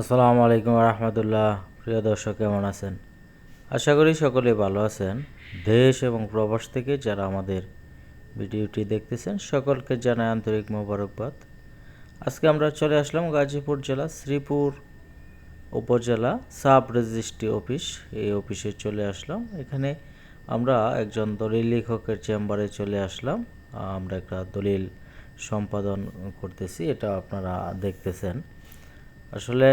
আসসালামু আলাইকুম রহমতুল্লাহ। প্রিয় দর্শক, কেমন আছেন? আশা করি সকলে ভালো আছেন। দেশ এবং প্রবাস থেকে যারা আমাদের ভিডিওটি দেখতেছেন, সকলকে জানাই আন্তরিক মোবারকবাদ। আজকে আমরা চলে আসলাম গাজীপুর জেলা, শ্রীপুর উপজেলা সাব রেজিস্ট্রি অফিস। এই অফিসে চলে আসলাম। এখানে আমরা একজন দলিল লেখকের চেম্বারে চলে আসলাম। আমরা একটা দলিল সম্পাদন করতেছি, এটা আপনারা দেখতেছেন। আসলে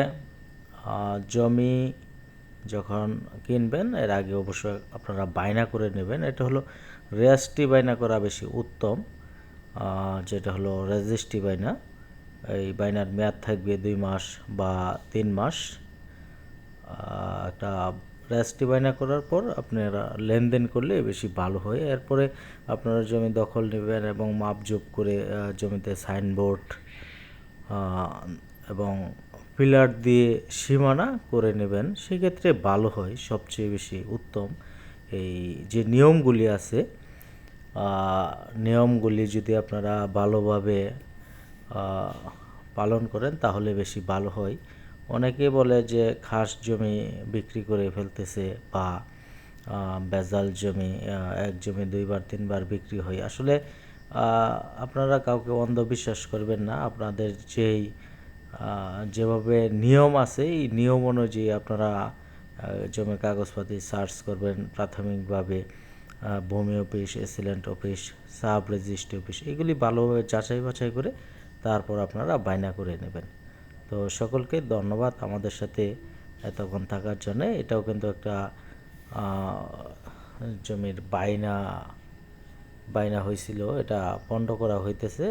জমি যখন কিনবেন, এর আগে অবশ্যই আপনারা বায়না করে নেবেন। এটা হলো রেজিস্ট্রি বায়না করা বেশি উত্তম। যেটা হলো রেজিস্ট্রি বায়না। এই বায়নার মেয়াদ থাকবে দুই মাস বা তিন মাস। একটা রেজিস্ট্রি বায়না করার পর আপনারা লেনদেন করলে বেশি ভালো হয়। এরপরে আপনারা জমি দখল নেবেন এবং মাপজোপ করে জমিতে সাইনবোর্ড এবং পিলার দিয়ে সীমানা করে নেবেন, সেক্ষেত্রে ভালো হয়, সবচেয়ে বেশি উত্তম। এই যে নিয়মগুলি আছে নিয়মগুলি যদি আপনারা ভালোভাবে পালন করেন তাহলে বেশি ভালো হয়। অনেকে বলে যে খাস জমি বিক্রি করে ফেলতেছে বা ভেজাল জমি এক জমি দুইবার, তিনবার বিক্রি হয়। আসলে আপনারা কাউকে অন্ধবিশ্বাস করবেন না। আপনাদের যেই যেভাবে নিয়ম আছে, এই নিয়ম অনুযায়ী আপনারা জমির কাগজপাতি সার্চ করবেন প্রাথমিকভাবে ভূমি অফিস এসিলেন্ট অফিস, সাব রেজিস্ট্রি অফিস, এগুলি ভালোভাবে যাচাই বাছাই করে তারপর আপনারা বায়না করে নেবেন। তো সকলকে ধন্যবাদ আমাদের সাথে এতক্ষণ থাকার জন্য। এটাও কিন্তু একটা জমির বায়না বায়না হয়েছিল, এটা পণ্ড করা হইতেছে।